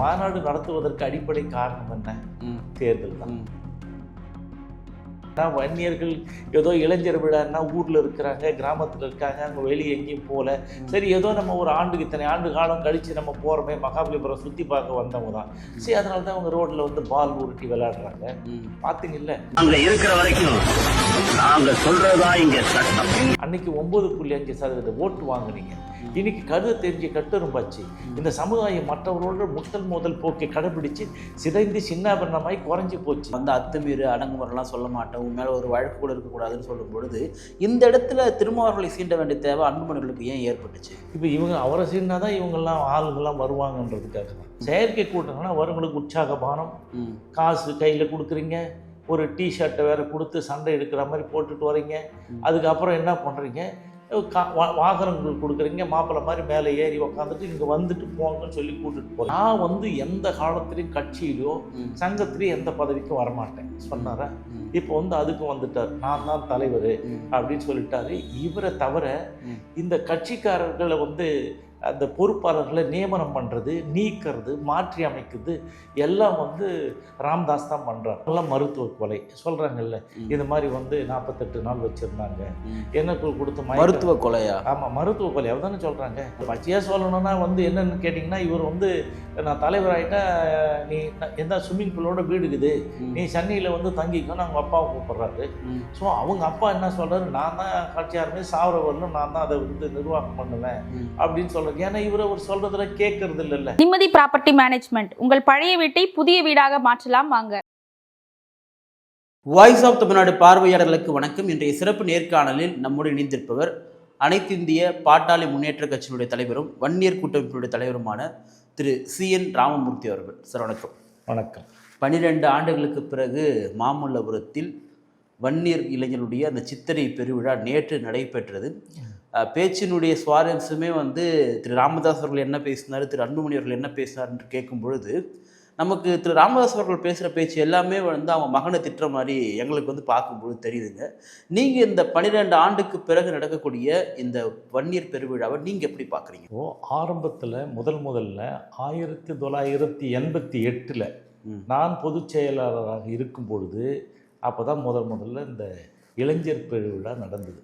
மாநாடு நடத்துவதற்கு அடிப்படை காரணம் என்ன? ம், தேர்தல் தான். வன்னியர்கள் ஏதோ இளைஞர் விழான்னா ஊரில் இருக்கிறாங்க கிராமத்தில் இருக்காங்க அங்கே வெளியே எங்கேயும் போகல. சரி ஏதோ நம்ம ஒரு ஆண்டுக்கு இத்தனை ஆண்டு காலம் கழித்து நம்ம போகிறோமே மகாபலிபுரம் சுற்றி பார்க்க வந்தவங்க தான். சரி அதனால தான் அவங்க ரோட்டில் வந்து பால் உருட்டி விளையாடுறாங்க. பார்த்தீங்கல்ல அங்க இருக்கிற வரைக்கும் நாங்க சொல்றதுதான் இங்க சட்டம். அன்னைக்கு ஒன்பது புள்ளி அஞ்சு சதவீத ஓட்டு வாங்குனீங்க. இன்னைக்கு கருத தெரிஞ்சு கட்டுரும்பாச்சு இந்த சமுதாயம் மற்றவர்களோட முட்டல் மோதல் போக்கை கடைபிடிச்சு சிதைந்து சின்னாபின்னமாய் குறைஞ்சு போச்சு. வந்து அத்துமீறு அடங்குமுறைலாம் சொல்ல மாட்டேன் உன் மேலே ஒரு வழக்கு கூட இருக்கக்கூடாதுன்னு சொல்லும் பொழுது இந்த இடத்துல திருமாவர்களை சீண்ட வேண்டிய தேவை அன்புமணிகளுக்கு ஏன் ஏற்பட்டுச்சு? இப்போ இவங்க அவரை சீனா தான் இவங்கெல்லாம் ஆளுங்கெல்லாம் வருவாங்கன்றதுக்காக தான் செயற்கை கூட்டம்னா வருங்களுக்கு உற்சாகபானம். ம், காசு கையில் கொடுக்குறீங்க. ஒரு டிஷர்ட்டை வேற கொடுத்து சண்டை எடுக்கிற மாதிரி போட்டுட்டு வரீங்க. அதுக்கப்புறம் என்ன பண்ணுறீங்க வாகனங்கள் கொடுக்குறீங்க மாப்பிள்ளை மாதிரி மேலே ஏறி உக்காந்துட்டு இங்கே வந்துட்டு போங்கன்னு சொல்லி கூட்டிட்டு போகிறேன் நான் வந்து எந்த காலத்துலேயும் கட்சியிலையோ சங்கத்திலையும் எந்த பதவிக்கும் வரமாட்டேன். சொன்னாரா? இப்போ வந்து அதுக்கும் வந்துட்டார். நான் தான் தலைவர் அப்படின்னு சொல்லிட்டாரு. இவரை தவிர. இந்த கட்சிக்காரர்களை வந்து அந்த பொறுப்பாளர்களை நியமனம் பண்ணுறது நீக்கிறது மாற்றி அமைக்கிறது எல்லாம் வந்து ராம்தாஸ் தான் பண்ணுறார் எல்லாம் மருத்துவ கொலை. சொல்கிறாங்கல்ல. இது மாதிரி வந்து நாற்பத்தெட்டு நாள் வச்சுருந்தாங்க. என்ன கொடுத்து மருத்துவ கொலையா? ஆமாம் மருத்துவ கொலை. தானே சொல்கிறாங்க பச்சையாக சொல்லணும்னா வந்து என்னன்னு கேட்டிங்கன்னா இவர் வந்து நான் தலைவர் ஆகிட்டா நீ எந்த ஸ்விம்மிங் பூலோட வீடு இருக்குது. நீ சென்னையில் வந்து தங்கிக்கோ அவங்க அப்பாவை கூப்பிட்றாரு. ஸோ அவங்க அப்பா என்ன சொல்றாரு? நான் தான் கட்சி ஆரம்பி சாவர வரலும் நான் தான் அதை வந்து நிர்வாகம் பண்ணுவேன். அப்படின்னு சொல்றாரு ஏன்னா இவர் அவர் சொல்றதுல கேட்கறது இல்லைல்ல. நிம்மதி ப்ராப்பர்ட்டி மேனேஜ்மெண்ட். உங்கள் பழைய வீட்டை புதிய வீடாக மாற்றலாம் வாங்க. வாய்ஸ் ஆஃப் தமிழ்நாடு பார்வையாளர்களுக்கு வணக்கம். இன்றைய சிறப்பு நேர்காணலில் நம்முடன் இணைந்திருப்பவர் அனைத்திந்திய பாட்டாளி முன்னேற்ற கட்சியினுடைய தலைவரும் வன்னியர் கூட்டமைப்பினுடைய தலைவருமான திரு சி. என். ராமமூர்த்தி அவர்கள். சார் வணக்கம். வணக்கம். பன்னிரெண்டு ஆண்டுகளுக்கு பிறகு மாமல்லபுரத்தில் வன்னியர் இளைஞருடைய அந்த சித்திரை பெருவிழா நேற்று நடைபெற்றது. பேச்சினுடைய சுவாரஸ்யமே வந்து திரு ராமதாஸ் அவர்கள் என்ன பேசினார் திரு அன்புமணி அவர்கள் என்ன பேசினார் என்று கேட்கும் பொழுது நமக்கு திரு ராமதாஸ் அவர்கள் பேசுகிற பேச்சு எல்லாமே வந்து அவங்க மகனை திட்டுற மாதிரி எங்களுக்கு வந்து பார்க்கும்பொழுது தெரியுதுங்க. நீங்கள் இந்த பன்னிரெண்டு ஆண்டுக்கு பிறகு நடக்கக்கூடிய இந்த வன்னியர் பெருவிழாவை நீங்கள் எப்படி பார்க்குறீங்க? ஓ ஆரம்பத்தில் முதல் முதல்ல ஆயிரத்தி தொள்ளாயிரத்தி எண்பத்தி எட்டில். நான் பொதுச் செயலாளராக இருக்கும் பொழுது அப்போ தான் முதல் முதல்ல இந்த இளைஞர் பெருவிழா நடந்தது.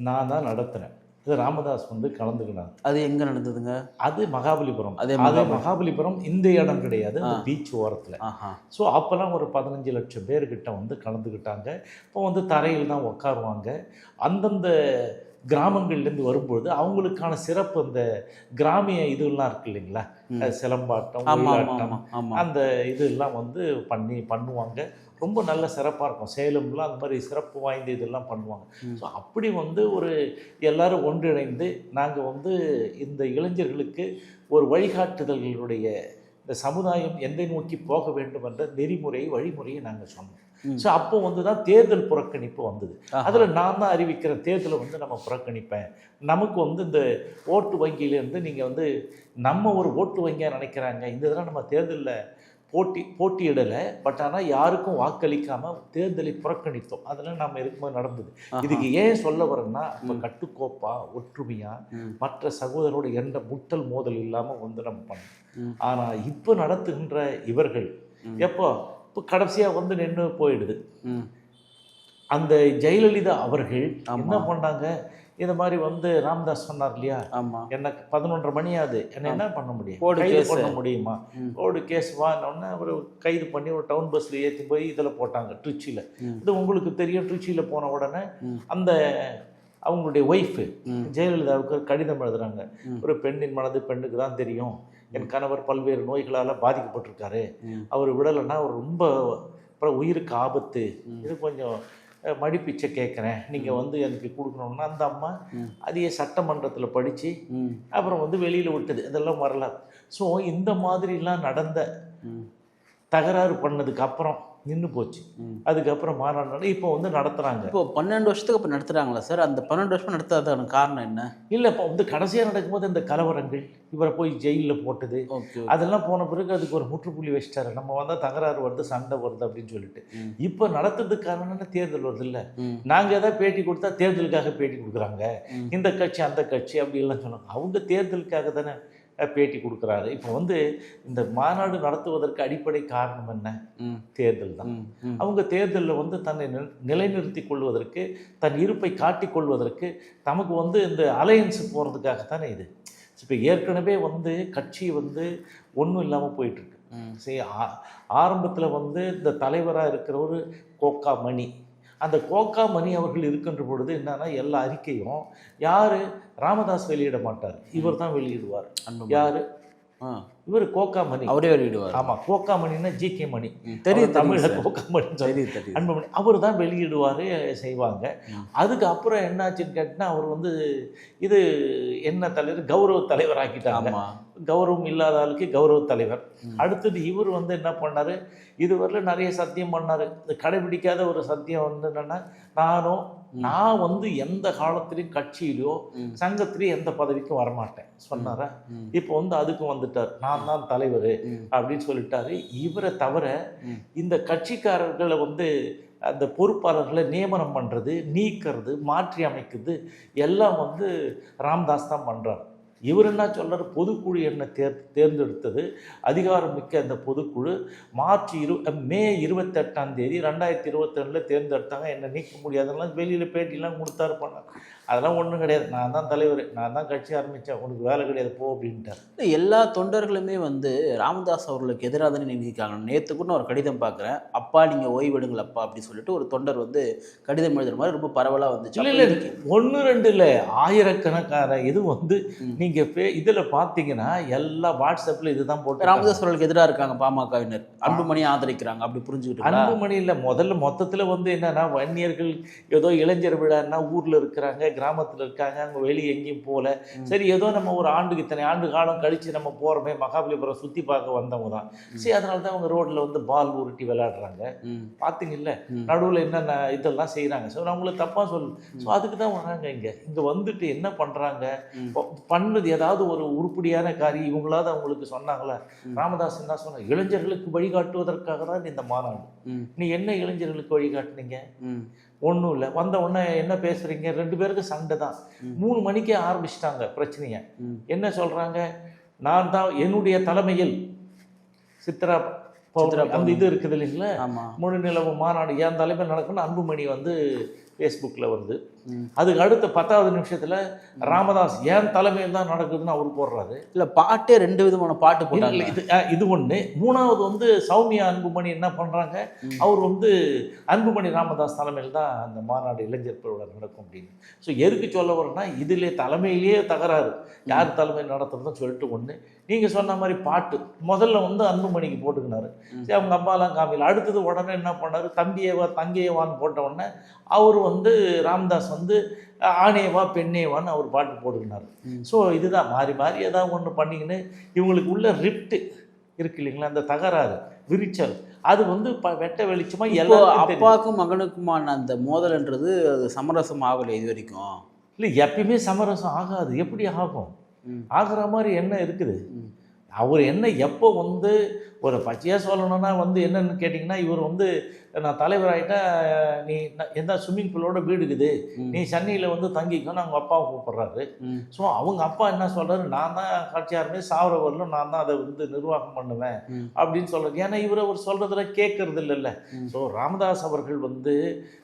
நான் தான் நடத்தினேன் இது ராமதாஸ் வந்து கலந்துக்கினாங்க அது எங்கே நடந்ததுங்க? அது மகாபலிபுரம். அதே அது மகாபலி- மகாபலிபுரம் இந்த இடம் கிடையாது. பீச் ஓரத்தில். ஸோ அப்போல்லாம் ஒரு பதினஞ்சு லட்சம் பேர்கிட்ட வந்து கலந்துக்கிட்டாங்க. இப்போ வந்து தரையில் தான் உட்காருவாங்க அந்தந்த கிராமங்கள்லேருந்து வரும்பொழுது அவங்களுக்கான சிறப்பு அந்த கிராமிய இதெல்லாம் இருக்கு இல்லைங்களா? சிலம்பாட்டம் அந்த இதெல்லாம் வந்து பண்ணி பண்ணுவாங்க. ரொம்ப நல்ல சிறப்பாக இருக்கும் சேலம்லாம் அந்த மாதிரி சிறப்பு வாய்ந்த இதெல்லாம் பண்ணுவாங்க. ஸோ அப்படி வந்து ஒரு எல்லாரும் ஒன்றிணைந்து நாங்கள் வந்து இந்த இளைஞர்களுக்கு ஒரு வழிகாட்டுதல்களுடைய இந்த சமுதாயம் எதை நோக்கி போக வேண்டும் என்ற நெறிமுறை வழிமுறையை நாங்கள் சொன்னோம். ஸோ அப்போ வந்து தான் தேர்தல் புறக்கணிப்பு வந்தது. அதில் நான் தான் அறிவிக்கிற தேர்தலை வந்து நம்ம புறக்கணிப்பேன் நமக்கு வந்து இந்த ஓட்டு வங்கியிலேருந்து நீங்கள் வந்து நம்ம ஒரு ஓட்டு வங்கியாக நினைக்கிறாங்க இந்த தடவை நம்ம தேர்தலில் போட்டி போட்டியிடலை பட் ஆனால் யாருக்கும் வாக்களிக்காமல் தேர்தலை புறக்கணித்தோம் அதெல்லாம் நம்ம இருக்கும்போது நடந்தது. இதுக்கு ஏன் சொல்ல வரேன்னா இப்போ ம். கட்டுக்கோப்பா ஒற்றுமையா ம். மற்ற சகோதரோட எந்த முட்டல் மோதல் இல்லாமல் வந்து நம்ம பண்ணோம். ஆனால் இப்போ நடத்துகின்ற இவர்கள். எப்போ இப்போ கடைசியாக வந்து நின்று போயிடுது அந்த ஜெயலலிதா அவர்கள். என்ன பண்ணாங்க இந்த மாதிரி வந்து ராமதாஸ் சொன்னார் இல்லையா ஆமாம் எனக்கு பதினொன்றரை மணி ஆகுது என்ன என்ன பண்ண முடியும் கைது கேஸு. பண்ண முடியுமா. ஓடு கேஸ் வாங்கினோடனே அவர் கைது பண்ணி ஒரு டவுன் பஸ்ஸில் ஏற்றி போய் இதில் போட்டாங்க ட்ரிச்சியில். இது உங்களுக்கு தெரியும் ட்ரிச்சியில் போன உடனே. அந்த அவங்களுடைய ஒய்ஃபு. ஜெயலலிதாவுக்கு கடிதம் எழுதுறாங்க. ஒரு பெண்ணின் மனது பெண்ணுக்கு தான் தெரியும் என் கணவர் பல்வேறு நோய்களால் பாதிக்கப்பட்டிருக்காரு. அவர் விடலைன்னா அவர் ரொம்ப அப்புறம் உயிருக்கு ஆபத்து. இது கொஞ்சம் மடிப்பிச்சை கேட்குறேன் நீங்கள் வந்து எனக்கு கொடுக்கணும்னா அந்த அம்மா. அதையே சட்டமன்றத்தில் படித்து அப்புறம் வந்து வெளியில் விட்டது. இதெல்லாம் வரலாறு ஸோ இந்த மாதிரிலாம் நடந்த தகராறு பண்ணதுக்கு அப்புறம் நின்று போச்சு. அதுக்கப்புறம் மாநாடு இப்போ வந்து நடத்துகிறாங்க இப்போ பன்னெண்டு வருஷத்துக்கு இப்போ நடத்துகிறாங்களா சார்? அந்த பன்னெண்டு வருஷம் நடத்தாததுக்கான காரணம் என்ன? இல்லை இப்போ வந்து கடைசியாக நடக்கும்போது இந்த கலவரங்கள் இவரை போய் ஜெயிலில் போட்டது அதெல்லாம் போன பிறகு அதுக்கு ஒரு முற்றுப்புள்ளி வச்சிட்டாரு. நம்ம வந்தால் தகராறு வருது சண்டை வருது அப்படின்னு சொல்லிட்டு. இப்போ நடத்துறதுக்கு காரணம் என்ன? தேர்தல் வருது இல்லை. நாங்கள் எதாவது பேட்டி கொடுத்தா தேர்தலுக்காக பேட்டி கொடுக்குறாங்க. இந்த கட்சி அந்த கட்சி அப்படி எல்லாம் சொன்னாங்க அவங்க தேர்தலுக்காக தானே பேட்டி கொடுக்குறாரு. இப்போ வந்து இந்த மாநாடு நடத்துவதற்கு அடிப்படை காரணம் என்ன? தேர்தல் தான். அவங்க தேர்தலில் வந்து தன்னை நில- நிலைநிறுத்திக் கொள்வதற்கு தன் இருப்பை காட்டிக் கொள்வதற்கு தமக்கு வந்து இந்த அலையன்ஸ் போகிறதுக்காக தானே இது. இப்போ ஏற்கனவே வந்து கட்சி வந்து ஒன்றும் இல்லாமல் போயிட்டுருக்கு. சரி ஆரம்பத்தில் வந்து இந்த தலைவராக இருக்கிறவர் கோக்கா மணி. அந்த கோக்கா மணி அவர்கள் இருக்கின்ற பொழுது என்னன்னா எல்லா அறிக்கையும் யார் ராமதாஸ் வெளியிட மாட்டார். இவர் தான் வெளியிடுவார். யார்? இவர் கோக்கா மணி. அவரே வெளியிடுவார். ஆமாம் கோக்கா மணின்னா ஜி கே மணி. தெரியும் தமிழ்ல தெரியும் கோக்கா மணி தெரியும் அன்புமணி அவர் தான் வெளியிடுவார் செய்வாங்க. ம். அதுக்கு அப்புறம் என்னாச்சுன்னு கேட்டினா அவர் வந்து இது என்ன தலைவர்? கௌரவ தலைவர் ஆக்கிட்டாங்க. கௌரவம் இல்லாத ஆளுக்கு கௌரவ தலைவர். அடுத்தது இவர் வந்து என்ன பண்ணாரு? இதுவரையில நிறைய சத்தியம் பண்ணாரு. கடைபிடிக்காத ஒரு சத்தியம் வந்து என்னன்னா நானும் நான் வந்து எந்த காலத்திலையும் கட்சியிலையோ ம். சங்கத்திலையும் எந்த பதவிக்கும் வரமாட்டேன் சொன்னாரா. இப்போ வந்து அதுக்கும் வந்துட்டார் நான் தான் தலைவர். அப்படின்னு சொல்லிட்டாரு இவரை தவிர. இந்த கட்சிக்காரர்களை வந்து அந்த பொறுப்பாளர்களை நியமனம் பண்ணுறது நீக்கிறது மாற்றி அமைக்கிறது எல்லாம் வந்து ராம்தாஸ் தான் பண்ணுறார் இவர் என்ன சொல்கிறார் பொதுக்குழு என்ன தேர் தேர்ந்தெடுத்தது அதிகாரம் மிக்க அந்த பொதுக்குழு. மார்ச் இரு மே இருபத்தெட்டாம் தேதி ரெண்டாயிரத்தி இருபத்தொன்னில் தேர்ந்தெடுத்தாங்க. என்னை நீக்க முடியாதுலாம் வெளியில் பேட்டிலாம் கொடுத்தாரு பண்ணார் அதெல்லாம் ஒன்றும் கிடையாது. நான் தான் தலைவர். நான் தான் கட்சி ஆரம்பித்தேன் உனக்கு வேலை கிடையாது. போ அப்படின்ட்டார். இல்ல, எல்லா தொண்டர்களுமே வந்து ராமதாஸ் அவர்களுக்கு எதிராக தானே நினைக்கிறாங்க நேற்று கூட நான் ஒரு கடிதம் பார்க்குறேன். அப்பா நீங்கள் ஓய்வெடுங்கள் அப்பா அப்படின்னு சொல்லிட்டு ஒரு தொண்டர் வந்து கடிதம் எழுதுற மாதிரி ரொம்ப பரவலாக வந்துச்சு. இல்லை இல்லை ஒன்று ரெண்டு இல்லை. ஆயிரக்கணக்கான இது வந்து. நீங்கள் பே இதில் பார்த்தீங்கன்னா எல்லா வாட்ஸ்அப்பில் இதுதான் போட்டு ராமதாஸ் அவர்களுக்கு எதிராக இருக்காங்க பாமகவினர். அன்புமணியை ஆதரிக்கிறாங்க. அப்படி புரிஞ்சுக்கிட்டு அன்புமணி இல்லை. முதல்ல மொத்தத்தில் வந்து என்னன்னா வன்னியர்கள் ஏதோ இளைஞர் விழான்னா ஊரில் இருக்கிறாங்க. கிராமத்தில் இருக்காங்க அங்கே வெளியே எங்கேயும் போகல. சரி ஏதோ நம்ம ஒரு ஆண்டுக்கு இத்தனை ஆண்டு காலம் கழித்து நம்ம போகிறோமே மகாபலிபுரம் சுற்றி பார்க்க வந்தவங்க தான். சரி அதனால தான் அவங்க ரோட்டில் வந்து பால் உருட்டி விளையாடுறாங்க. பார்த்தீங்கல்ல. நடுவில் என்னென்ன இதெல்லாம் செய்கிறாங்க ஸோ நான் உங்களை தப்பாக சொல்லு ஸோ அதுக்கு தான் வராங்க இங்கே. இங்கே வந்துட்டு என்ன பண்ணுறாங்க. பண்ணது ஏதாவது ஒரு உருப்படியான காரியம் இவங்களாவது அவங்களுக்கு சொன்னாங்களா. ராமதாஸ் என்ன சொன்னாங்க இளைஞர்களுக்கு வழிகாட்டுவதற்காக தான் இந்த மாநாடு. நீ என்ன இளைஞர்களுக்கு வழிகாட்டுனீங்க? ஒன்றும் இல்லை. வந்த உடனே என்ன பேசுகிறீங்க ரெண்டு பேருக்கு சண்டை தான். மூணு மணிக்கே ஆரம்பிச்சிட்டாங்க பிரச்சனையை. என்ன சொல்கிறாங்க நான் தான் என்னுடைய தலைமையில் சித்ரா அந்த. இது இருக்குது இல்லைங்களா? முழு நிலவு மாநாடு. என் தலைமையில் நடக்கும்னு அன்புமணி வந்து ஃபேஸ்புக்கில் வருது. அதுக்கு அடுத்த பத்தாவது நிமிஷத்தில் ராமதாஸ் என் தலைமையில் தான் நடக்குதுன்னு அவர் போடுறாரு. இல்ல பாட்டே ரெண்டு விதமான பாட்டு போட்டாங்க. இது இது ஒன்று மூணாவது வந்து சௌமியா அன்புமணி என்ன பண்ணுறாங்க. அவர் வந்து அன்புமணி ராமதாஸ் தலைமையில் தான் அந்த மாநாடு இளைஞர் பெருவிழா நடக்கும் அப்படின்னு. ஸோ எதுக்கு சொல்ல வரேன்னா இதிலே தலைமையிலேயே தகராறு. யார் தலைமையில் நடத்துறதுன்னு சொல்லிட்டு ஒன்று நீங்கள் சொன்ன மாதிரி பாட்டு. முதல்ல வந்து அன்புமணிக்கு போட்டுக்கினாரு. சரி அவங்க அம்மாலாம் காமியில் அடுத்தது உடனே என்ன பண்ணாரு? தம்பியேவா தங்கையவான்னு போட்ட உடனே அவர் வந்து ராமதாஸ் வந்து ஆணையவா பெண்ணேவான்னு அவர் பாட்டு போட்டுக்கினார் ம். ஸோ இதுதான் மாறி மாறி ஏதாவது ஒன்று பண்ணிக்கின்னு இவங்களுக்கு உள்ள ரிப்ட் இருக்கு இல்லைங்களா அந்த தகராறு விரிச்சல் அது வந்து ப வெட்ட வெளிச்சமா இப்போ எல்லாருக்கும் தெரியும். அப்பாவுக்கும் மகனுக்குமான அந்த மோதல்ன்றது அது சமரசம் ஆகலை இது வரைக்கும் இல்லை எப்பயுமே சமரசம் ஆகாது எப்படி ஆகும். ஆகிற மாதிரி என்ன இருக்குது. அவர் என்ன எப்போ வந்து ஒரு பச்சையாக சொல்லணும்னா வந்து என்னன்னு கேட்டிங்கன்னா இவர் வந்து நான் தலைவர் ஆகிட்டா நீ எந்த ஸ்விம்மிங் பூலோட வீடு இருக்குது. நீ சென்னையில் வந்து தங்கிக்கோன்னு அவங்க அப்பாவை கூப்பிட்றாரு. ஸோ அவங்க அப்பா என்ன சொல்றாரு நான் தான் கட்சியாருமே சாவர வரலும் நான் தான் அதை வந்து நிர்வாகம் பண்ணுவேன். அப்படின்னு சொல்றாரு ஏன்னா இவர் அவர் சொல்றதுல கேட்கறது இல்லைல்ல. ஸோ ராமதாஸ் அவர்கள் வந்து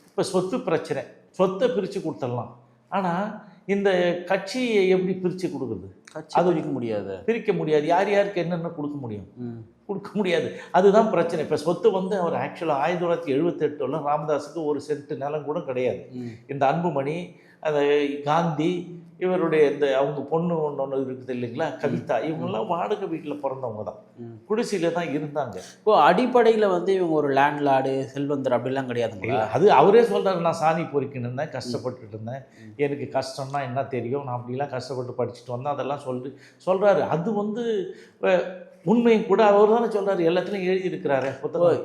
இப்போ சொத்து பிரச்சனை சொத்தை பிரித்து கொடுத்துடலாம் ஆனால் இந்த கட்சியை எப்படி பிரித்து கொடுக்குறது? அது- பிரிக்க முடியாது. பிரிக்க முடியாது. யார் யாருக்கு என்னென்ன கொடுக்க முடியும். கொடுக்க முடியாது. அதுதான் பிரச்சனை. இப்போ சொத்து வந்து அவர் ஆக்சுவலாக ஆயிரத்தி தொள்ளாயிரத்தி எழுபத்தெட்டுல ராமதாஸுக்கு ஒரு சென்ட் நிலம் கூட கிடையாது. இந்த அன்புமணி அந்த காந்தி இவருடைய இந்த அவங்க பொண்ணு ஒன்று ஒன்று இருக்குது இல்லைங்களா? கவிதா. இவங்கெல்லாம் வாடகை வீட்டில் பிறந்தவங்க தான். குடிசையில தான் இருந்தாங்க. இப்போ அடிப்படையில் வந்து இவங்க ஒரு லேண்ட்லார்டு செல்வந்தர் அப்படிலாம் கிடையாதுங்களா? அது அவரே சொல்றாரு நான் சாணி பொறிக்கின்னு இருந்தேன் கஷ்டப்பட்டுட்டு இருந்தேன். எனக்கு கஷ்டம்னா என்ன தெரியும்? நான் அப்படிலாம் கஷ்டப்பட்டு படிச்சுட்டு வந்தேன். அதெல்லாம் சொல்லி சொல்றாரு. அது வந்து உண்மையும் கூட அவர் தானே சொல்றாரு எல்லாத்துலையும் எழுதியிருக்கிறாரு புத்தகம்.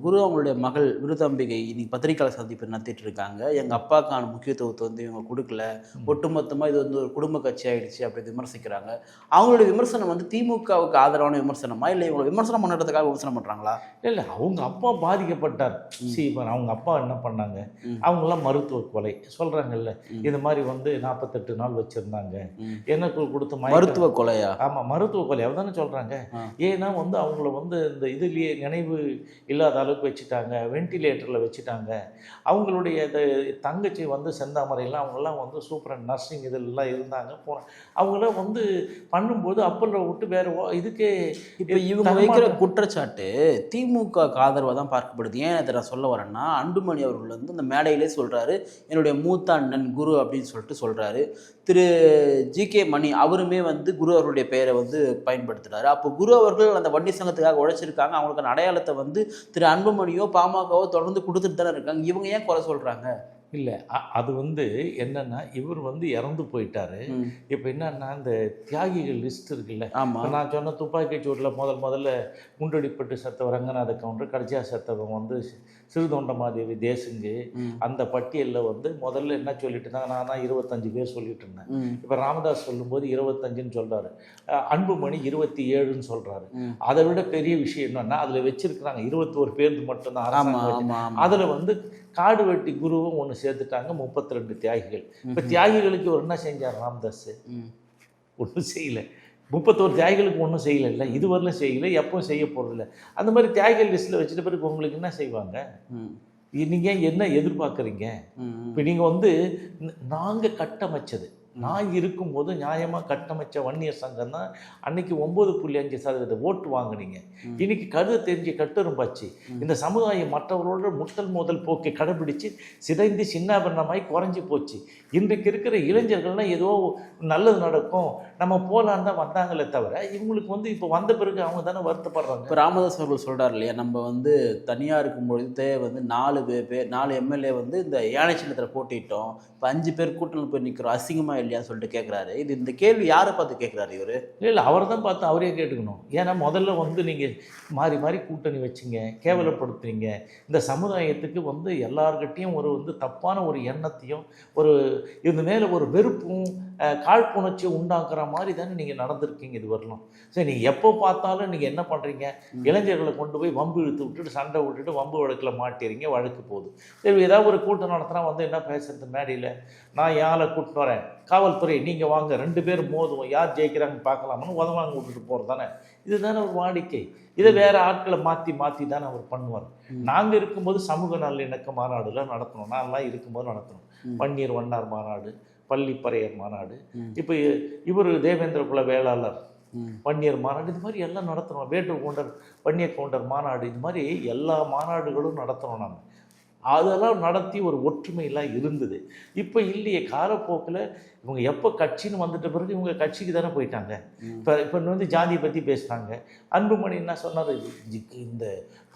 குரு அவங்களுடைய மகள் விருதாம்பிகை இன்னைக்கு பத்திரிக்கையாளர் சந்திப்பு நடத்திட்டு இருக்காங்க எங்க அப்பாக்கான முக்கியத்துவத்தை வந்து இவங்க கொடுக்கல. ஒட்டுமொத்தமா இது வந்து ஒரு குடும்ப கட்சி ஆயிடுச்சு அப்படி விமர்சிக்கிறாங்க. அவங்களுடைய விமர்சனம் வந்து திமுகவுக்கு ஆதரவான விமர்சனமா? இல்லை இவங்களை விமர்சனம் பண்ணுறதுக்காக விமர்சனம் பண்றாங்களா? இல்லை அவங்க அப்பா பாதிக்கப்பட்டார். சி இப்போ அவங்க அப்பா என்ன பண்ணாங்க. அவங்களாம் மருத்துவ கொலை சொல்றாங்கல்ல. ம். இது மாதிரி வந்து நாற்பத்தெட்டு நாள் வச்சிருந்தாங்க. என்ன கொடுத்து மருத்துவ கொலையா? ஆமா மருத்துவ கொலை அவர் தானே சொல்றாங்க. ஆ. ஏன்னா வந்து அவங்கள வந்து இந்த இதுலயே நினைவு இல்லாத அளவுக்கு வச்சுட்டாங்க. வென்டிலேட்டர்ல வச்சுட்டாங்க. அவங்களுடைய இந்த தங்கச்சி வந்து செந்தாமரையெல்லாம் அவங்கெல்லாம் வந்து சூப்பர் நர்சிங் இதெல்லாம் இருந்தாங்க. போன அவங்களாம் வந்து பண்ணும்போது அப்பல்ல விட்டு வேற இதுக்கே இப்போ இவங்க வைக்கிற குற்றச்சாட்டு திமுக ஆதரவாக தான் பார்க்கப்படுது. ஏன் இதை நான் சொல்ல வரேன்னா அன்புமணி அவர்கள் வந்து அந்த மேடையிலே சொல்றாரு. என்னுடைய மூத்த அண்ணன் குரு அப்படின்னு சொல்லிட்டு சொல்றாரு. திரு ஜி கே மணி அவருமே வந்து குரு அவர்களுடைய பெயரை வந்து பயன்படுத்துறாரு. அப்போ குரு அவர்கள் அந்த வண்டி சங்கத்துக்காக உழைச்சிருக்காங்க. அவங்களுக்கு அடையாளத்தை வந்து திரு அன்புமணியோ பாமகவோ தொடர்ந்து கொடுத்துட்டு தானே இருக்காங்க. இவங்க ஏன் குறை சொல்கிறாங்க இல்லை அது வந்து என்னன்னா இவர் வந்து இறந்து போயிட்டாரு. இப்போ என்னன்னா இந்த தியாகிகள் லிஸ்ட் இருக்குல்ல நான் சொன்ன துப்பாக்கி சூட்டில் முதல் முதல்ல குண்டடிப்பட்டு செத்தவர் ரங்கநாத கவுண்டர் கடைசியாக செத்தவன் வந்து சிறுதொண்டமாதேவி தேசுங்கு. அந்த பட்டியலில் வந்து முதல்ல என்ன சொல்லிட்டு இருந்தாங்க நான் தான் இருபத்தஞ்சு பேர் சொல்லிட்டு இருந்தேன். இப்போ ராமதாஸ் சொல்லும்போது இருபத்தஞ்சுன்னு சொல்றாரு அஹ் அன்புமணி இருபத்தி ஏழுன்னு சொல்றாரு ம். அதை விட பெரிய விஷயம் என்னன்னா அதில் வச்சிருக்கிறாங்க இருபத்தோரு பேர் மட்டும்தான் அதுல வந்து காடு வெட்டி குருவும் ஒன்று சேர்த்துட்டாங்க முப்பத்தி ரெண்டு தியாகிகள். இப்போ தியாகிகளுக்கு ஒரு என்ன செஞ்சார் ராமதாஸ். ஒன்றும் செய்யலை. முப்பத்தோரு தியாகிகளுக்கு ஒன்றும் செய்யலைல்ல. இதுவரையிலும் செய்யலை எப்பவும் செய்ய போகிறதில்ல அந்த மாதிரி தியாகிகள் லிஸ்ட்டில் வச்சுட்ட பிறகு உங்களுக்கு என்ன செய்வாங்க. நீங்கள் என்ன எதிர்பார்க்குறீங்க. இப்போ நீங்கள் வந்து நாங்கள் கட்டமைச்சது. நான் இருக்கும்போது நியாயமாக கட்டமைச்ச வன்னியர் சங்கம் தான் அன்னைக்கு ஒம்பது புள்ளி அஞ்சு சதவீத ஓட்டு வாங்குனீங்க. இன்னைக்கு கருத தெரிஞ்சு கட்டுரும்பாச்சு இந்த சமுதாயம் மற்றவர்களோட முட்டல் மோதல் போக்கை கடைபிடிச்சு சிதைந்து சின்னாபின்னமாய் குறைஞ்சி போச்சு. இன்றைக்கு இருக்கிற இளைஞர்கள்லாம் ஏதோ நல்லது நடக்கும். நம்ம போலான்னு தான் வந்தாங்களே தவிர இவங்களுக்கு வந்து இப்போ வந்த பிறகு அவங்க தானே வருத்தப்படுறாங்க. இப்போ ராமதாஸ் அவர்கள் சொல்றாரு இல்லையா நம்ம வந்து தனியாக இருக்கும்பொழுது வந்து நாலு பேர் நாலு எம்எல்ஏ வந்து இந்த யானை சின்னத்தில் போட்டிட்டோம் இப்போ அஞ்சு பேர் கூட்டணியில் போய் நிற்கிறோம் அசிங்கமா இல்லையான்னு சொல்லிட்டு கேட்குறாரு இது இந்த கேள்வி யாரை பார்த்து கேட்குறாரு இவரு? இல்லை இல்லை அவரை தான் பார்த்து அவரே கேட்டுக்கணும். ஏன்னா முதல்ல வந்து நீங்கள் மாறி மாறி கூட்டணி வச்சிங்க கேவலப்படுத்துறீங்க. இந்த சமுதாயத்துக்கு வந்து எல்லார்கிட்டேயும் ஒரு வந்து தப்பான ஒரு எண்ணத்தையும் ஒரு இது மேலே ஒரு வெறுப்பும் அஹ், காழ்ப்புணர்ச்சியும் உண்டாக்குற மாதிரி தானே நீங்கள் நடந்திருக்கீங்க இது வரலாம். சரி நீங்கள் எப்போ பார்த்தாலும் நீங்கள் என்ன பண்ணுறீங்க இளைஞர்களை கொண்டு போய் வம்பு இழுத்து விட்டுட்டு சண்டை விட்டுட்டு வம்பு வழக்கில் மாட்டிறீங்க வழக்கு போகுது. சரி ஏதாவது ஒரு கூட்டம் நடத்தினா வந்து என்ன பேசுறது மேடையில்? நான் யாரை கூட்டிட்டு வரேன். காவல்துறை நீங்கள் வாங்க ரெண்டு பேரும் மோதுவோம். யார் ஜெயிக்கிறாங்க பார்க்கலாம்னு உதவாங்க விட்டுட்டு போகிறது தானே? இதுதானே ஒரு வாடிக்கை. இதை வேற ஆட்களை மாற்றி மாற்றி தானே அவர் பண்ணுவார். நாங்கள் இருக்கும்போது சமூக நல்லிணக்க மாநாடுலாம் நடத்தணும். நான்லாம் இருக்கும்போது நடத்தணும். பன்னீர் வண்ணார் மாநாடு. பள்ளிப்பறையர் மாநாடு. ம். இப்போ இவர் தேவேந்திர குல வேளாளர். வன்னியர் மாநாடு இது மாதிரி எல்லாம் நடத்துகிறோம் வேட்டு கவுண்டர் வன்னியர் கவுண்டர் மாநாடு இது மாதிரி எல்லா மாநாடுகளும் நடத்துகிறோம் நாங்கள் அதெல்லாம் நடத்தி ஒரு ஒற்றுமையெல்லாம் இருந்தது. இப்போ இல்லையே காலப்போக்கில் இவங்க எப்போ கட்சின்னு வந்துட்ட பிறகு இவங்க கட்சிக்கு தானே போயிட்டாங்க. இப்போ இப்போ வந்து ஜாதியை பற்றி பேசுனாங்க அன்புமணி என்ன சொன்னார்? இந்த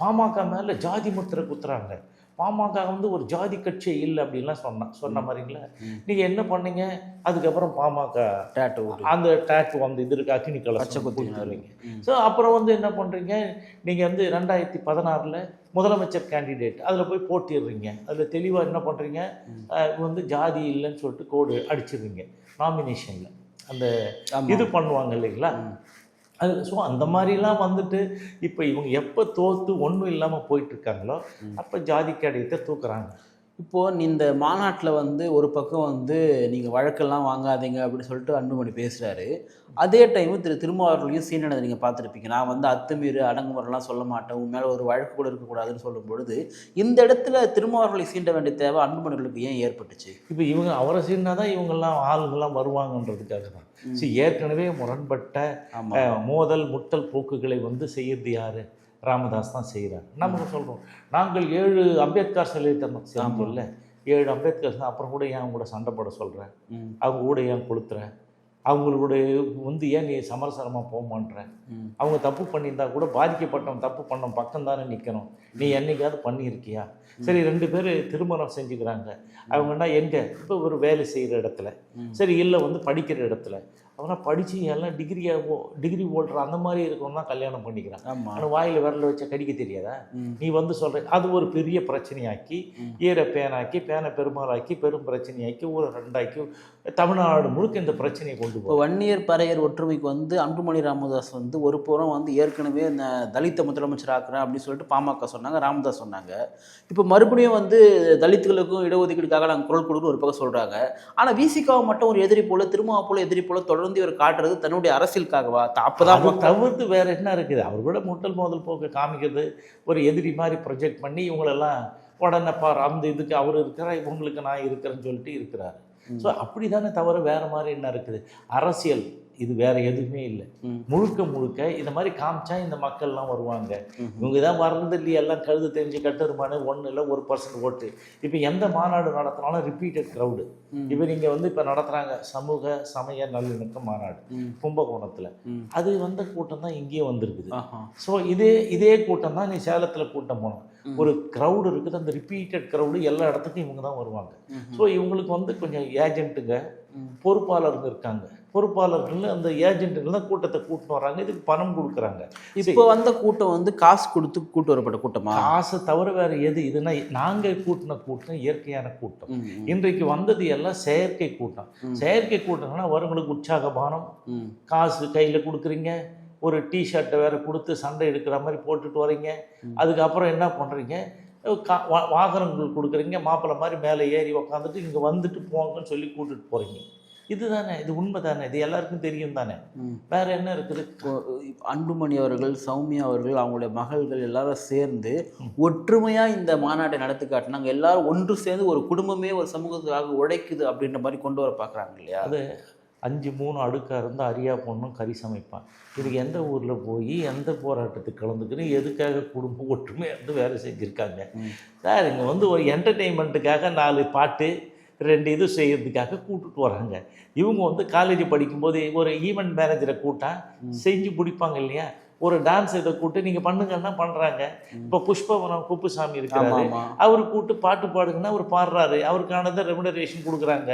பாமக மேலே ஜாதி முத்திரை குத்துறாங்க. பாமக வந்து ஒரு ஜாதி கட்சியே இல்லை அப்படின்லாம் சொன்னான் சொன்ன மாதிரிங்களா. நீங்கள் என்ன பண்ணீங்க? அதுக்கப்புறம் பாமக டேட்டு அந்த டேக் வந்து இது இருக்கு? அக்னி கலசம். கொடுத்துருவீங்க. ஸோ அப்புறம் வந்து என்ன பண்ணுறீங்க நீங்கள் வந்து ரெண்டாயிரத்தி பதினாறில் முதலமைச்சர் கேண்டிடேட் அதில் போய் போட்டிடுறீங்க. அதில் தெளிவாக என்ன பண்ணுறீங்க வந்து ஜாதி இல்லைன்னு சொல்லிட்டு கோடு அடிச்சிடுறீங்க. நாமினேஷனில் அந்த. இது பண்ணுவாங்க இல்லைங்களா? அது ஸோ அந்த மாதிரிலாம் வந்துட்டு இப்போ இவங்க எப்போ தோற்று ஒன்றும் இல்லாமல் போயிட்டு இருக்காங்களோ அப்போ ஜாதி கேடயத்தை தூக்குறாங்க. இப்போ இந்த மாநாட்டில் வந்து ஒரு பக்கம் வந்து நீங்கள் வழக்கெல்லாம் வாங்காதீங்க அப்படின்னு சொல்லிட்டு அன்புமணி பேசுகிறாரு அதே டைம் திரு திருமாவர்களையும் சீனனை நீங்கள் பார்த்துருப்பீங்க. நான் வந்து அத்துமீறு அடங்குமுறைலாம் சொல்ல மாட்டேன். உன் மேலே ஒரு வழக்கு கூட இருக்கக்கூடாதுன்னு சொல்லும் பொழுது இந்த இடத்துல திருமாவர்களை சீண்ட வேண்டிய தேவை அன்புமணிகளுக்கு ஏன் ஏற்பட்டுச்சு? இப்போ இவங்க அவரை சீனா தான் இவங்கெல்லாம் ஆளுங்கெல்லாம் வருவாங்கன்றதுக்காக தான். ஏற்கனவே முரண்பட்ட மோதல் முட்டல் போக்குகளை வந்து செய்யறது யாரு? ராமதாஸ் தான் செய்கிறார் நம்ம சொல்கிறோம் நாங்கள் ஏழு அம்பேத்கர் சிலை தரணும் ஆமா. இல்லை ஏழு அம்பேத்கர் அப்புறம் கூட ஏன் அவங்க கூட சண்டை போட சொல்கிறேன் அவங்க கூட ஏன் கொளுத்துறேன் அவங்களுடைய வந்து ஏன் நீ சமரசரமாக போக மாட்ற ம். அவங்க தப்பு பண்ணியிருந்தா கூட பாதிக்கப்பட்டவன் தப்பு பண்ண பக்கம் தானே நிற்கணும் நீ என்னைக்காவது பண்ணியிருக்கியா? சரி ரெண்டு பேர் திருமணம் செஞ்சுக்கிறாங்க. அவங்கன்னா எங்கே? இப்போ ஒரு வேலை செய்கிற இடத்துல. சரி இல்லை வந்து படிக்கிற இடத்துல. அவனா படித்து எல்லாம் டிகிரியை டிகிரி ஹோல்டர் அந்த மாதிரி இருக்கணும் தான் கல்யாணம் பண்ணிக்கிறான் ஆனால் வாயில் விரல வச்ச கடிக்க தெரியாதா. நீ வந்து சொல்ற அது ஒரு பெரிய பிரச்சனையாக்கி. ஈர பேனாக்கி பேனை பெருமாளாக்கி பெரும் பிரச்சனையாக்கி ஊரை ரெண்டாக்கி தமிழ்நாடு முழுக்க இந்த பிரச்சனையை கொண்டு இப்போ வன்னியர் பறையர் ஒற்றுமைக்கு வந்து அன்புமணி ராமதாஸ் வந்து ஒரு புறம் வந்து ஏற்கனவே இந்த தலித்த முதலமைச்சர் ஆக்குறேன் அப்படின்னு சொல்லிட்டு பாமக சொன்னாங்க ராமதாஸ் சொன்னாங்க. இப்போ மறுபடியும் வந்து தலித்துகளுக்கும் இடஒதுக்கீடுக்காக நாங்கள் குரல் கொடுக்குன்னு ஒரு பக்கம் சொல்கிறாங்க ஆனால் விசிகாவை மட்டும் ஒரு எதிரி போல திருமாவை போல எதிரி போல தொடர்ந்து இவர் காட்டுறது தன்னுடைய அரசியலுக்காகவா அப்பதான் தவிர்த்து வேற என்ன இருக்குது? அவர் கூட முட்டல் மோதல் போக்கு காமிக்கிறது ஒரு எதிரி மாதிரி ப்ரொஜெக்ட் பண்ணி இவங்களெல்லாம் உடனே பார் அந்த இதுக்கு அவர் இருக்கிறா இவங்களுக்கு நான் இருக்கிறேன்னு சொல்லிட்டு இருக்கிறாரு. ஸோ அப்படி தானே தவிர வேற மாதிரி என்ன இருக்குது அரசியல் இது வேற எதுவுமே இல்லை. முழுக்க முழுக்க இந்த மாதிரி காமிச்சா இந்த மக்கள்லாம் வருவாங்க. இவங்க தான் வர்றது இல்லையா எல்லாம் கழுது தெரிஞ்சு கட்டுருமானு ஒன்று இல்லை ஒரு பர்சன்ட் ஓட்டு இப்போ எந்த மாநாடு நடத்தினாலும் ரிப்பீட்டட் க்ரௌடு. இப்போ நீங்கள் வந்து இப்போ நடத்துகிறாங்க சமூக சமய நல்லிணக்க மாநாடு. கும்பகோணத்தில். அது வந்த கூட்டம் தான் இங்கேயும் வந்திருக்குது. ஸோ இதே இதே கூட்டம் தான் நீ சேலத்தில் கூட்டம் போனோம். ஒரு க்ரௌடு இருக்குது. அந்த ரிப்பீட்டட் க்ரௌடு எல்லா இடத்துக்கும் இவங்க தான் வருவாங்க. ஸோ இவங்களுக்கு வந்து கொஞ்சம் ஏஜென்ட்டுங்க ம். பொறுப்பாளருங்க இருக்காங்க. பொறுப்பாளர்கள் அந்த ஏஜென்ட்டுங்க தான் கூட்டத்தை கூட்டின்னு வராங்க. இதுக்கு பணம் கொடுக்குறாங்க. இப்போ வந்த கூட்டம் வந்து காசு கொடுத்து கூட்டு வரப்பட்ட கூட்டமா? காசை தவிர வேற எது? இதுனா நாங்கள் கூட்டின கூட்டம் இயற்கையான கூட்டம். இன்றைக்கு வந்தது எல்லாம் செயற்கை கூட்டம். செயற்கை கூட்டம்னா வருங்களுக்கு உற்சாக பானம். காசு கையில் கொடுக்குறீங்க. ஒரு டிஷர்ட்டை வேற கொடுத்து சண்டை எடுக்கிற மாதிரி போட்டுட்டு வரீங்க. அதுக்கப்புறம் என்ன பண்ணுறீங்க வாகனங்கள் கொடுக்குறீங்க. மாப்பிள்ளை மாதிரி மேலே ஏறி உக்காந்துட்டு இங்கே வந்துட்டு போங்கன்னு சொல்லி கூட்டிட்டு போகிறீங்க இதுதானே இது உண்மை தானே இது எல்லாருக்கும் தெரியும் தானே. வேற என்ன இருக்குது? அன்புமணி அவர்கள் சௌமியா அவர்கள் அவங்களுடைய மகள்கள் எல்லாரும் சேர்ந்து ஒற்றுமையா இந்த மாநாட்டை நடத்தி காட்டினாங்க எல்லாரும் ஒன்று சேர்ந்து ஒரு குடும்பமே ஒரு சமூகத்துக்காக உழைக்குது அப்படின்ற மாதிரி கொண்டு வர பார்க்குறாங்க இல்லையா? அது அஞ்சு மூணு அடுக்காக இருந்தால் அரியா பொண்ணும் கறி சமைப்பான். இதுக்கு எந்த ஊரில் போய் எந்த போராட்டத்துக்கு கலந்துக்கணும் எதுக்காக குடும்பம் ஒற்றுமையாக இருந்து வேலை செஞ்சுருக்காங்க. சார் இங்கே வந்து ஒரு என்டர்டெயின்மெண்ட்டுக்காக நாலு பாட்டு ரெண்டு இது செய்யறதுக்காக கூப்பிட்டு வராங்க. இவங்க வந்து காலேஜ் படிக்கும்போது ஒரு ஈவெண்ட் மேனேஜரை கூட்டா செஞ்சு பிடிப்பாங்க இல்லையா? ஒரு டான்ஸ் இதை கூட்டு நீங்கள் பண்ணுங்கன்னா பண்ணுறாங்க இப்போ புஷ்பவனம் குப்புசாமி இருக்கிறாரு அவர் கூட்டு பாட்டு பாடுங்கன்னா அவர் பாடுறாரு. அவருக்கானதை ரெமுனரேஷன் கொடுக்குறாங்க.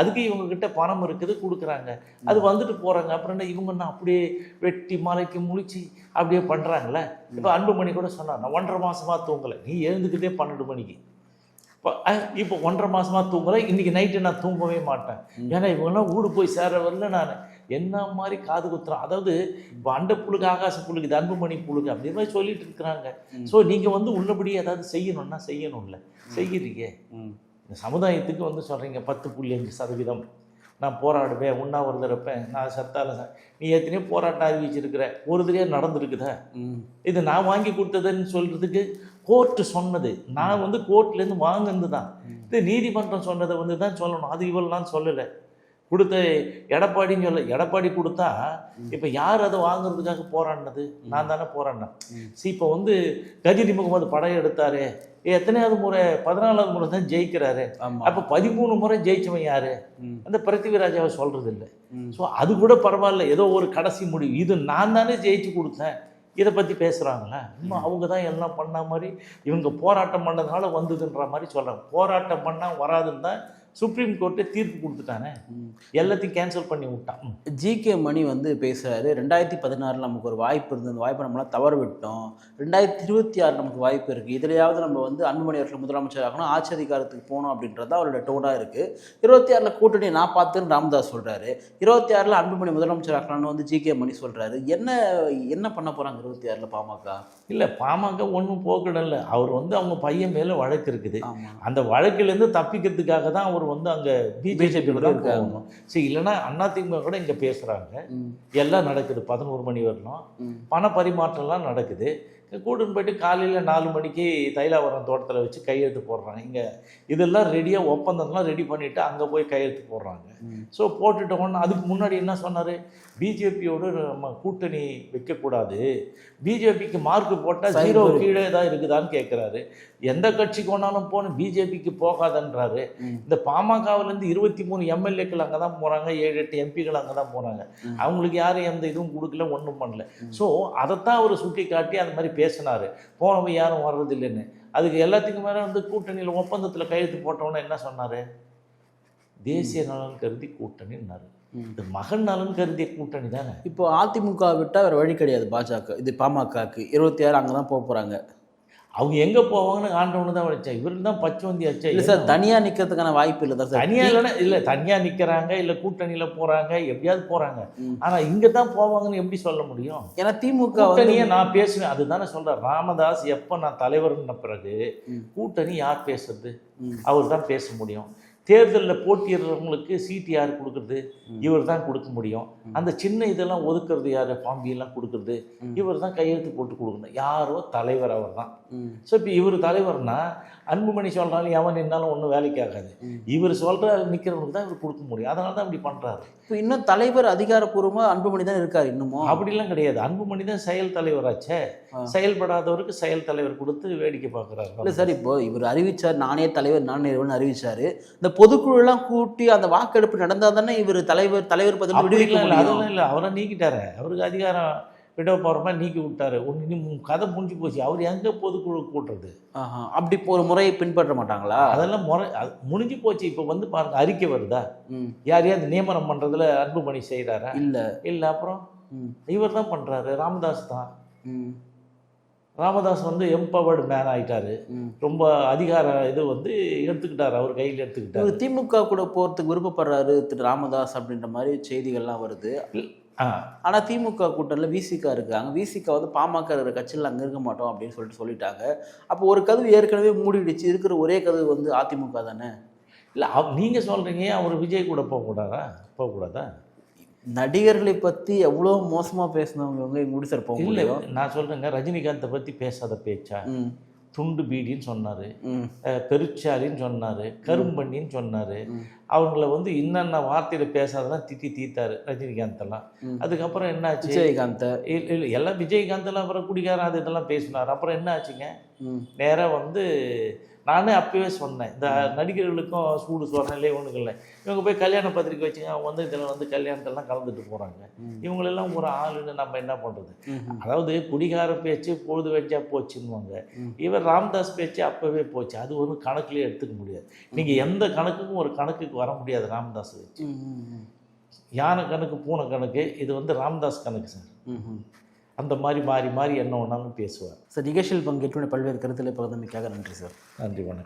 அதுக்கு இவங்க கிட்ட பணம் இருக்குது கொடுக்குறாங்க. அது வந்துட்டு போகிறாங்க அப்புறம் என்ன இவங்க என்ன அப்படியே வெட்டி மலைக்கு முழிச்சு அப்படியே பண்ணுறாங்களே இப்போ அன்புமணி கூட சொன்னார் நான் ஒன்றரை மாசமா தூங்கலை. நீ எழுந்துக்கிட்டே பன்னெண்டு மணிக்கு. இப்போ ஒன்றரை மாசமா தூங்கலை. இன்னைக்கு நைட்டு நான் தூங்கவே மாட்டேன். ஏன்னா இவங்கெல்லாம் ஊடு போய் சேர வரல நான். என்ன மாதிரி காது குத்துறான்? அதாவது இப்போ அண்ட புழுகு ஆகாச புழுகு இது அன்புமணி புழுகு அப்படி மாதிரி சொல்லிட்டு இருக்கிறாங்க. ஸோ நீங்கள் வந்து உள்ளபடியே ஏதாவது செய்யணும்னா செய்யணும்ல. செய்கிறீங்க. இந்த சமுதாயத்துக்கு வந்து சொல்கிறீங்க பத்து புள்ளி அஞ்சு சதவீதம். நான் போராடுவேன் உண்ணாவிரதம் இருப்பேன் நான் சத்தால நீ எத்தனையோ போராட்டம் அறிவிச்சிருக்கிற ஒரு தடவை நடந்திருக்குதா. இது நான் வாங்கி கொடுத்ததுன்னு சொல்கிறதுக்கு கோர்ட்டு சொன்னது. நான் வந்து கோர்ட்லேருந்து வாங்கினது தான். இது நீதிமன்றம் சொன்னதை வந்து தான் சொல்லணும். அது இவெல்லாம் சொல்லலை. கொடுத்த எடப்பாடின்னு சொல்ல எடப்பாடி கொடுத்தா இப்போ யார் அதை வாங்குறதுக்காக போராடினது? நான் தானே போராடினேன். சரி இப்போ வந்து கஜினி முகமது படம் எடுத்தாரு. எத்தனையாவது முறை பதினாலாவது முறை தான் ஜெயிக்கிறாரு. அப்போ பதிமூணு முறை ஜெயிச்சவன் யாரு. அந்த பிருத்திவிராஜாவை சொல்றது இல்லை. ஸோ அது கூட பரவாயில்ல. ஏதோ ஒரு கடைசி முடிவு. இது நான் தானே ஜெயிச்சு கொடுத்தேன். இதை பற்றி பேசுகிறாங்களா இன்னும் அவங்க தான் எல்லாம் பண்ண மாதிரி இவங்க போராட்டம் பண்ணதுனால வந்ததுன்ற மாதிரி சொல்கிறாங்க போராட்டம் பண்ணால் வராதுன்னு தான் சுப்ரீம் கோர்ட்டே தீர்ப்பு கொடுத்துட்டானே. எல்லாத்தையும் கேன்சல் பண்ணி விட்டான். ம். ஜிகே மணி வந்து பேசுறாரு ரெண்டாயிரத்தி பதினாறில் நமக்கு ஒரு வாய்ப்பு இருந்தது. அந்த வாய்ப்பை நம்மளாம் தவற விட்டோம். ரெண்டாயிரத்தி இருபத்தி ஆறு நமக்கு வாய்ப்பு இருக்குது இதுலையாவது நம்ம வந்து அன்புமணி அவர்கள் முதலமைச்சர் ஆகணும் ஆட்சி அதிகாரத்துக்கு போகணும் அப்படின்றது அவரோட டோனாக இருக்குது இருபத்தி ஆறில் கூட்டணி நான் பார்த்துன்னு ராமதாஸ் சொல்கிறாரு இருபத்தி ஆறில் அன்புமணி முதலமைச்சர் ஆகலாம்னு வந்து ஜிகே மணி சொல்கிறாரு என்ன என்ன பண்ண போகிறாங்க இருபத்தி ஆறில் பாமக? இல்லை பாமக ஒன்றும் போக்கிடல அவர் வந்து அவங்க பையன் மேலே வழக்கு இருக்குது. அந்த வழக்கிலேருந்து தப்பிக்கிறதுக்காக தான் அவர் வந்து அங்கே பிஜேபி கூட. போகணும். சரி இல்லைன்னா அதிமுக கூட இங்கே பேசுகிறாங்க எல்லாம் நடக்குது. பதினோரு மணி வரலாம். பண பரிமாற்றம்லாம் நடக்குது. கூட்டுன்னு போயிட்டு காலையில் நாலு மணிக்கு தைலாவரம் தோட்டத்தில் வச்சு கையெழுத்து போடுறாங்க. இங்கே இதெல்லாம் ரெடியாக ஒப்பந்தம்லாம் ரெடி பண்ணிவிட்டு அங்கே போய் கையெழுத்து போடுறாங்க. ஸோ போட்டுட்டோம்னா அதுக்கு முன்னாடி என்ன சொன்னார்? பிஜேபியோடு நம்ம கூட்டணி வைக்கக்கூடாது. பிஜேபிக்கு மார்க் போட்டால் ஜீரோ. கீழே தான் இருக்குதான்னு கேட்குறாரு எந்த கட்சிக்கு வேணாலும் போகணும் பிஜேபிக்கு போகாதன்றாரு. இந்த பாமகவிலேருந்து இருபத்தி மூணு எம்எல்ஏக்கள் அங்கே தான் போகிறாங்க ஏழு எட்டு எம்பிகள் அங்கே தான் போகிறாங்க. அவங்களுக்கு யாரும் எந்த இதுவும் கொடுக்கல ஒன்றும் பண்ணல. ஸோ அதைத்தான் அவர் சுட்டி காட்டி அந்த மாதிரி பேசினார். போனவங்க யாரும் வர்றதில்லைன்னு. அதுக்கு எல்லாத்துக்கும் மேலே வந்து கூட்டணியில் ஒப்பந்தத்தில் கையெழுத்து போட்டவொன்னே என்ன சொன்னார்? தேசிய நலன் கருதி கூட்டணின்னாரு. இது மகன் நலன் கருதிய கூட்டணி தானே? இப்போ அதிமுக விட்டால் வேறு வழி கிடையாது பாஜக இது பாமகக்கு இருபத்தி ஆறு அங்கே தான் போக போகிறாங்க அவங்க எங்க போவாங்கன்னு ஆண்டவனு தான் வச்சா இவரு தான் பச்சவந்தி ஆச்சா இல்லை சார் தனியாக நிற்கிறதுக்கான வாய்ப்பு இல்லை தான் சார். தனியா இல்லைன்னா இல்ல தனியா நிக்கிறாங்க இல்ல கூட்டணியில போறாங்க எப்படியாவது போறாங்க. ம். ஆனா இங்க தான் போவாங்கன்னு எப்படி சொல்ல முடியும்? ஏன்னா திமுக கூட்டணியை நான் பேசுவேன் அதுதானே சொல்றேன். ராமதாஸ் எப்ப நான் தலைவர்ன பிறகு. கூட்டணி யார் பேசுறது. அவர் தான் பேச முடியும். தேர்தலில் போட்டியிடுறவங்களுக்கு சீட்டு யார் கொடுக்குறது? இவர் தான் கொடுக்க முடியும். அந்த சின்ன இதெல்லாம் ஒதுக்குறது யார்? ஃபார்ம் எல்லாம் கொடுக்குறது. இவர் தான் கையெழுத்து போட்டு கொடுக்கணும். யாரோ தலைவர் அவர் தான். ஸோ இப்போ இவர் தலைவர்னா அன்புமணி சொல்கிறாலும் எவன் நின்னாலும் ஒன்றும் வேலைக்கு ஆகாது. இவர் சொல்கிற நிற்கிறவனுக்கு தான் இவர் கொடுக்க முடியும். அதனால தான் இப்படி பண்ணுறாரு இப்போ இன்னும் தலைவர் அதிகாரப்பூர்வமாக அன்புமணி தான் இருக்கார் இன்னமும். அப்படிலாம் கிடையாது. அன்புமணி தான் செயல் தலைவராச்சே. செயல்படாதவருக்கு செயல் தலைவர் கொடுத்து வேடிக்கை இல்லை பார்க்குறாரு சார் இப்போ இவர் அறிவிச்சார் நானே தலைவர் நான் நிறுவனம் அறிவிச்சாரு. இந்த பொதுக்குழுலாம் கூட்டி அந்த வாக்கெடுப்பு நடந்தால் தானே இவர் தலைவர் தலைவர் பதவி விடுவிக்க அப்படிலாம் இல்லை முடியும்? அதெல்லாம் இல்லை. அவரை நீக்கிட்டாரு. அவருக்கு அதிகாரம் விட போகிற மாதிரி நீக்கி விட்டாரு. ஒன்று கதை முடிஞ்சு போச்சு. அவர் எங்கே பொதுக்குழு கூட்டுறது. அப்படி ஒரு முறையை பின்பற்ற மாட்டாங்களா? அதெல்லாம் முறை முடிஞ்சு போச்சு. இப்போ வந்து பாருங்க அறிக்கை வருதா? ம். யாரையாவது நியமனம் பண்ணுறதுல அன்புமணி செய்கிறாரா இல்ல. இல்லை அப்புறம். இவர் தான் பண்ணுறாரு ராமதாஸ் தான். ராமதாஸ் வந்து எம்பவர்டு மேன் ஆயிட்டாரு. ம். ரொம்ப அதிகார இது வந்து எடுத்துக்கிட்டாரு அவர் கையில் எடுத்துக்கிட்டாரு. திமுக கூட போறதுக்கு விருப்பப்படுறாரு திரு ராமதாஸ் அப்படின்ற மாதிரி செய்திகள்லாம் வருது. ஆ. ஆனா திமுக கூட்டணியில் விசிகா இருக்காங்க. விசிகா வந்து பாமக இருக்கிற கட்சியில் அங்கே இருக்க மாட்டோம் அப்படின்னு சொல்லிட்டு சொல்லிட்டாங்க. அப்போ ஒரு கதவு ஏற்கனவே மூடிடுச்சு. இருக்கிற ஒரே கதவு வந்து அதிமுக தானே? இல்லை நீங்கள் சொல்கிறீங்க அவர் விஜய் கூட போகக்கூடாதா? போகக்கூடாதா? நடிகர்களை பத்தி எவ்வளோ மோசமா பேசினவங்க எப்படி சார் போக இல்லை முடியும் நான் சொல்கிறேங்க ரஜினிகாந்தை பற்றி பேசாத பேச்சா? துண்டு பீடின்னு சொன்னார். ம். பெருச்சாலின்னு சொன்னார். கரும்பண்ணின்னு சொன்னார். அவங்கள வந்து இன்னென்ன வார்த்தையில் பேசாதெல்லாம் திட்டி தீத்தாரு ரஜினிகாந்த் எல்லாம் ம். அதுக்கப்புறம் என்னாச்சு? விஜயகாந்த். இல்ல எல்லாம் விஜயகாந்த் எல்லாம் அப்புறம் குடிகாரன் அது இதெல்லாம் பேசினார். அப்புறம் என்ன ஆச்சுங்க நேராக வந்து நானே அப்பவே சொன்னேன் இந்த நடிகர்களுக்கும் சூடு சொரநிலை ஒன்றும் இல்லை. இவங்க போய் கல்யாண பத்திரிக்கை வச்சுங்க அவங்க வந்து இதில் வந்து கல்யாணத்தெல்லாம் கலந்துட்டு போகிறாங்க. இவங்களெல்லாம் ஒரு ஆளுன்னு நம்ம என்ன பண்ணுறது அதாவது குடிகார பேச்சு பொழுது வச்சா போச்சுன்னுவாங்க. இவர் ராம்தாஸ் பேச்சு அப்பவே போச்சு. அது ஒரு கணக்குலேயே எடுத்துக்க முடியாது. நீங்கள் எந்த கணக்குக்கும் ஒரு கணக்குக்கு வர முடியாது ராம்தாஸ் வச்சு யானை கணக்கு பூனை கணக்கு இது வந்து ராம்தாஸ் கணக்கு சார். அந்த மாதிரி மாறி மாறி என்ன ஒன்றாலும் பேசுவார். சார் நிகழ்ச்சியில் பங்கேற்று பல்வேறு கருத்துக்களை பகிர்ந்தமைக்காக நன்றி சார். நன்றி வணக்கம்.